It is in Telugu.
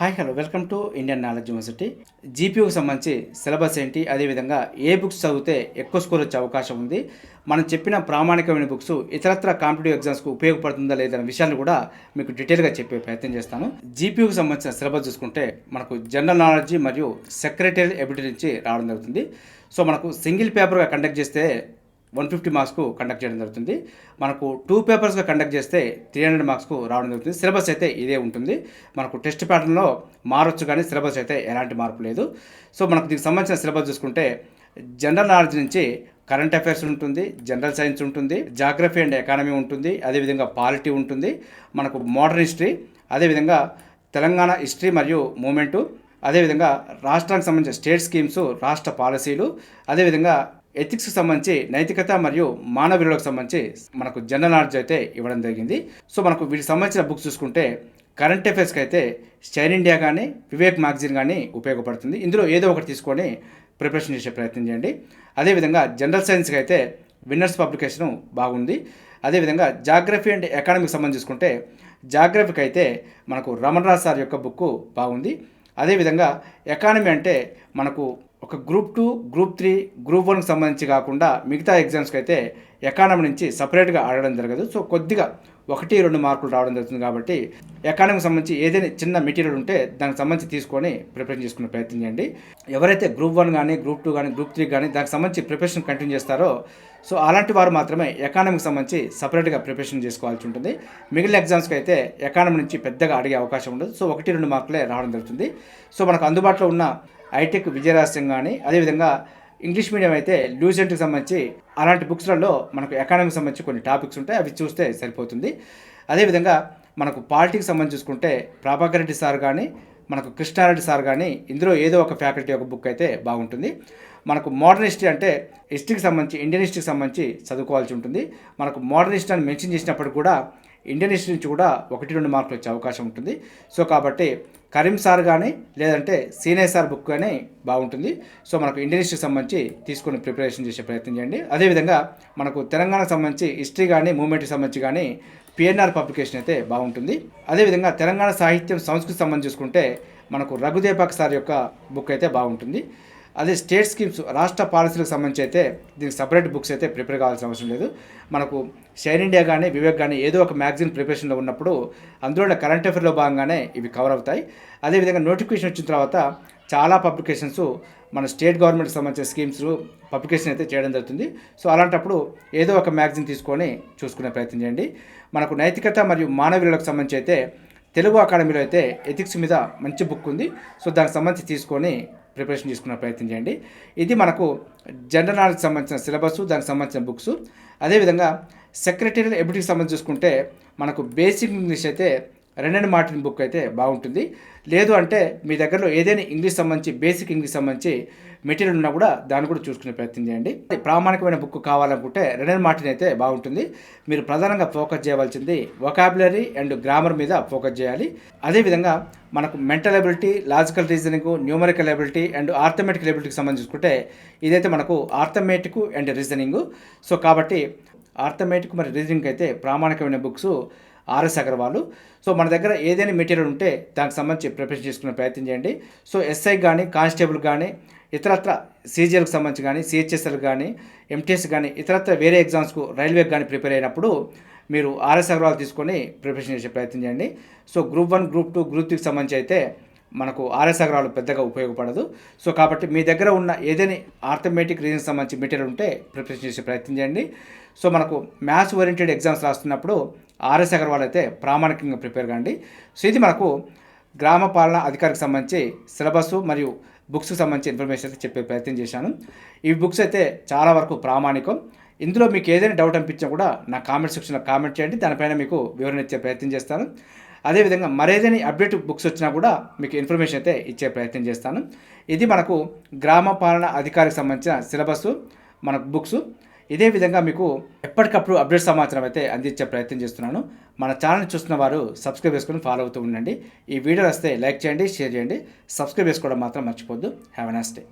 Hi hello welcome to Indian knowledge university. జీపీయూకి సంబంధించి సిలబస్ ఏంటి? అదేవిధంగా ఏ బుక్స్ చదివితే ఎక్కువ స్కోర్ వచ్చే అవకాశం ఉంది. మనం చెప్పిన ప్రామాణికమైన బుక్స్ ఇతరత్ర కాంపిటేటివ్ ఎగ్జామ్స్కు ఉపయోగపడుతుందా లేదనే విషయాన్ని కూడా మీకు డీటెయిల్గా చెప్పే ప్రయత్నం చేస్తాను. జీపీయూకి సంబంధించిన సిలబస్ చూసుకుంటే మనకు జనరల్ నాలెడ్జ్ మరియు సెక్రటరీ ఎబిలిటీ నుంచి రావడం జరుగుతుంది. సో మనకు సింగిల్ పేపర్గా కండక్ట్ చేస్తే వన్ ఫిఫ్టీ మార్క్స్కు కండక్ట్ చేయడం జరుగుతుంది. మనకు టూ పేపర్స్గా కండక్ట్ చేస్తే త్రీ హండ్రెడ్ మార్క్స్కు రావడం జరుగుతుంది. సిలబస్ అయితే ఇదే ఉంటుంది. మనకు టెస్ట్ ప్యాటర్న్లో మారొచ్చు కానీ సిలబస్ అయితే ఎలాంటి మార్పు లేదు. సో మనకు దీనికి సంబంధించిన సిలబస్ చూసుకుంటే జనరల్ నాలెడ్జ్ నుంచి కరెంట్ అఫైర్స్ ఉంటుంది జనరల్ సైన్స్ ఉంటుంది జాగ్రఫీ అండ్ ఎకానమీ ఉంటుంది అదేవిధంగా పాలిటీ ఉంటుంది మనకు మోడర్న్ హిస్టరీ అదేవిధంగా తెలంగాణ హిస్టరీ మరియు మూమెంటు అదేవిధంగా రాష్ట్రానికి సంబంధించిన స్టేట్ స్కీమ్స్ రాష్ట్ర పాలసీలు అదేవిధంగా ఎథిక్స్కి సంబంధించి నైతికత మరియు మానవ విలువలకు సంబంధించి మనకు జనరల్ నాలెడ్జ్ అయితే ఇవ్వడం జరిగింది. సో మనకు వీటికి సంబంధించిన బుక్స్ చూసుకుంటే కరెంట్ అఫైర్స్కి అయితే స్టైన్ ఇండియా కానీ వివేక్ మ్యాగజైన్ కానీ ఉపయోగపడుతుంది. ఇందులో ఏదో ఒకటి తీసుకొని ప్రిపరేషన్ చేసే ప్రయత్నం చేయండి. అదేవిధంగా జనరల్ సైన్స్కి అయితే విన్నర్స్ పబ్లికేషన్ బాగుంది. అదేవిధంగా జాగ్రఫీ అండ్ ఎకానమీకి సంబంధించి చూసుకుంటే జాగ్రఫీకి అయితే మనకు రమణరాజ్ సార్ యొక్క బుక్ బాగుంది. అదేవిధంగా ఎకానమీ అంటే మనకు ఒక group two group three group వన్కి సంబంధించి కాకుండా మిగతా ఎగ్జామ్స్కి అయితే ఎకానమీ నుంచి సపరేట్గా ఆడడం జరగదు. సో కొద్దిగా ఒకటి రెండు మార్కులు రావడం జరుగుతుంది కాబట్టి ఎకానమీకి సంబంధించి ఏదైనా చిన్న మెటీరియల్ ఉంటే దానికి సంబంధించి తీసుకొని ప్రిపరేషన్ చేసుకునే ప్రయత్నం చేయండి. ఎవరైతే గ్రూప్ వన్ కానీ గ్రూప్ టూ కానీ గ్రూప్ త్రీ కానీ దానికి సంబంధించి ప్రిపరేషన్ కంటిన్యూ చేస్తారో సో అలాంటి వారు మాత్రమే ఎకానమీకి సంబంధించి సపరేట్గా ప్రిపరేషన్ చేసుకోవాల్సి ఉంటుంది. మిగిలిన ఎగ్జామ్స్కి అయితే ఎకానమీ నుంచి పెద్దగా అడిగే అవకాశం ఉండదు. సో ఒకటి రెండు మార్కులే రావడం జరుగుతుంది. సో మనకు అందుబాటులో ఉన్న ఐటెక్ విజయరహస్యం కానీ అదేవిధంగా ఇంగ్లీష్ మీడియం అయితే లూజెంట్కి సంబంధించి అలాంటి బుక్స్లలో మనకు ఎకానమీకి సంబంధించి కొన్ని టాపిక్స్ ఉంటాయి అవి చూస్తే సరిపోతుంది. అదేవిధంగా మనకు పాలిటిక్స్ సంబంధించి చూసుకుంటే ప్రభాకర్ రెడ్డి సార్ కానీ మనకు కృష్ణారెడ్డి సార్ కానీ ఇందులో ఏదో ఒక ఫ్యాకల్టీ ఒక బుక్ అయితే బాగుంటుంది. మనకు మోడర్న్ హిస్టరీ అంటే హిస్టరీకి సంబంధించి ఇండియన్ హిస్టరీకి సంబంధించి చదువుకోవాల్సి ఉంటుంది. మనకు మోడర్న్ హిస్టరీ అని మెన్షన్ చేసినప్పుడు కూడా ఇండియన్ హిస్టరీ నుంచి కూడా ఒకటి రెండు మార్కులు వచ్చే అవకాశం ఉంటుంది. సో కాబట్టి కరీం సార్ కానీ లేదంటే సీనియర్ సార్ బుక్ కానీ బాగుంటుంది. సో మనకు ఇండియన్ హిస్టరీకి సంబంధించి తీసుకొని ప్రిపరేషన్ చేసే ప్రయత్నం చేయండి. అదేవిధంగా మనకు తెలంగాణకు సంబంధించి హిస్టరీ కానీ మూమెంట్కి సంబంధించి కానీ పిఎన్ఆర్ పబ్లికేషన్ అయితే బాగుంటుంది. అదేవిధంగా తెలంగాణ సాహిత్యం సంస్కృతి సంబంధించి చూసుకుంటే మనకు రఘుదేపాక్ సార్ యొక్క బుక్ అయితే బాగుంటుంది. అదే స్టేట్ స్కీమ్స్ రాష్ట్ర పాలసీలకు సంబంధించి అయితే దీనికి సపరేట్ బుక్స్ అయితే ప్రిపేర్ కావాల్సిన అవసరం లేదు. మనకు షైన్ ఇండియా కానీ వివేక్ కానీ ఏదో ఒక మ్యాగజైన్ ప్రిపరేషన్లో ఉన్నప్పుడు అందులో కరెంట్ అఫేర్లో భాగంగానే ఇవి కవర్ అవుతాయి. అదేవిధంగా నోటిఫికేషన్ వచ్చిన తర్వాత చాలా పబ్లికేషన్స్ మన స్టేట్ గవర్నమెంట్కి సంబంధించిన స్కీమ్స్ పబ్లికేషన్ అయితే చేయడం జరుగుతుంది. సో అలాంటప్పుడు ఏదో ఒక మ్యాగజైన్ తీసుకొని చూసుకునే ప్రయత్నం చేయండి. మనకు నైతికత మరియు మానవ విలువలకు సంబంధించి అయితే తెలుగు అకాడమీలో అయితే ఎథిక్స్ మీద మంచి బుక్ ఉంది. సో దానికి సంబంధించి తీసుకొని ప్రిపరేషన్ చేసుకున్న ప్రయత్నం చేయండి. ఇది మనకు జనరల్ నాలెడ్జ్ సంబంధించిన సిలబస్ దానికి సంబంధించిన బుక్స్ అదేవిధంగా సెక్రటరీ ఎబిలిటీకి సంబంధించి చూసుకుంటే మనకు బేసిక్ ఇంగ్లీష్ అయితే రెండెండు మార్టిన్ బుక్ అయితే బాగుంటుంది. లేదు అంటే మీ దగ్గరలో ఏదైనా ఇంగ్లీష్ సంబంధించి బేసిక్ ఇంగ్లీష్ సంబంధించి మెటీరియల్ ఉన్నా కూడా దాన్ని కూడా చూసుకునే ప్రయత్నం చేయండి. ప్రామాణికమైన బుక్ కావాలనుకుంటే రెనర్ మార్టిన్ అయితే బాగుంటుంది. మీరు ప్రధానంగా ఫోకస్ చేయవలసింది వొకాబులరీ అండ్ గ్రామర్ మీద ఫోకస్ చేయాలి. అదేవిధంగా మనకు mental ability logical reasoning numerical ability and arithmetic ఎబిలిటీకి సంబంధించి ఇదైతే మనకు ఆర్థమెటిక్ అండ్ రీజనింగ్ సో కాబట్టి ఆర్థమెటిక్ మరియు రీజనింగ్ అయితే ప్రామాణికమైన బుక్స్ ఆర్ఎస్ అగర్వాల్. సో మన దగ్గర ఏదైనా మెటీరియల్ ఉంటే దానికి సంబంధించి ప్రిపరేషన్ చేసుకునే ప్రయత్నం చేయండి. సో ఎస్ఐ కానీ కానిస్టేబుల్ కానీ ఇతరత్ర సీజీఎల్కి సంబంధించి కానీ సిహెచ్ఎస్ఎల్ కానీ ఎంటీఎస్ కానీ ఇతరత్ర వేరే ఎగ్జామ్స్కు రైల్వేకి కానీ ప్రిపేర్ అయినప్పుడు మీరు ఆర్ఎస్ అగర్వాల్ తీసుకొని ప్రిపరేషన్ చేసే ప్రయత్నం చేయండి. So group one group two group త్రీకి సంబంధించి అయితే మనకు ఆర్ఎస్ అగరాలు పెద్దగా ఉపయోగపడదు. సో కాబట్టి మీ దగ్గర ఉన్న ఏదైనా ఆర్థమెటిక్ రీజన్ సంబంధించి మెటీరియల్ ఉంటే ప్రిపరేషన్ చేసే ప్రయత్నం చేయండి. సో మనకు మ్యాథ్స్ ఓరియంటెడ్ ఎగ్జామ్స్ రాస్తున్నప్పుడు ఆర్ఎస్ అగర్వాల్ అయితే ప్రామాణికంగా ప్రిపేర్ కాండి. సో ఇది మనకు గ్రామ పాలన అధికారికి సంబంధించి సిలబస్ మరియు బుక్స్కి సంబంధించి ఇన్ఫర్మేషన్ అయితే చెప్పే ప్రయత్నం చేశాను. ఈ బుక్స్ అయితే చాలా వరకు ప్రామాణికం. ఇందులో మీకు ఏదైనా డౌట్ అనిపించినా కూడా నా కామెంట్ సెక్షన్లో కామెంట్ చేయండి. దానిపైన మీకు వివరణ ఇచ్చే ప్రయత్నం చేస్తాను. అదేవిధంగా మరేదైనా అప్డేట్ బుక్స్ వచ్చినా కూడా మీకు ఇన్ఫర్మేషన్ అయితే ఇచ్చే ప్రయత్నం చేస్తాను. ఇది మనకు గ్రామ పాలన అధికారికి సంబంధించిన సిలబస్ మనకు బుక్స్. ఇదే విధంగా మీకు ఎప్పటికప్పుడు అప్డేట్ సమాచారం అయితే అందించే ప్రయత్నం చేస్తున్నాను. మన ఛానల్ చూస్తున్న వారు సబ్స్క్రైబ్ చేసుకుని ఫాలో అవుతూ ఉండండి. ఈ వీడియో వస్తే లైక్ చేయండి షేర్ చేయండి. సబ్స్క్రైబ్ చేసుకోవడం మాత్రం మర్చిపోద్దు హ్యావ్ ఎ నెక్స్ట్ డే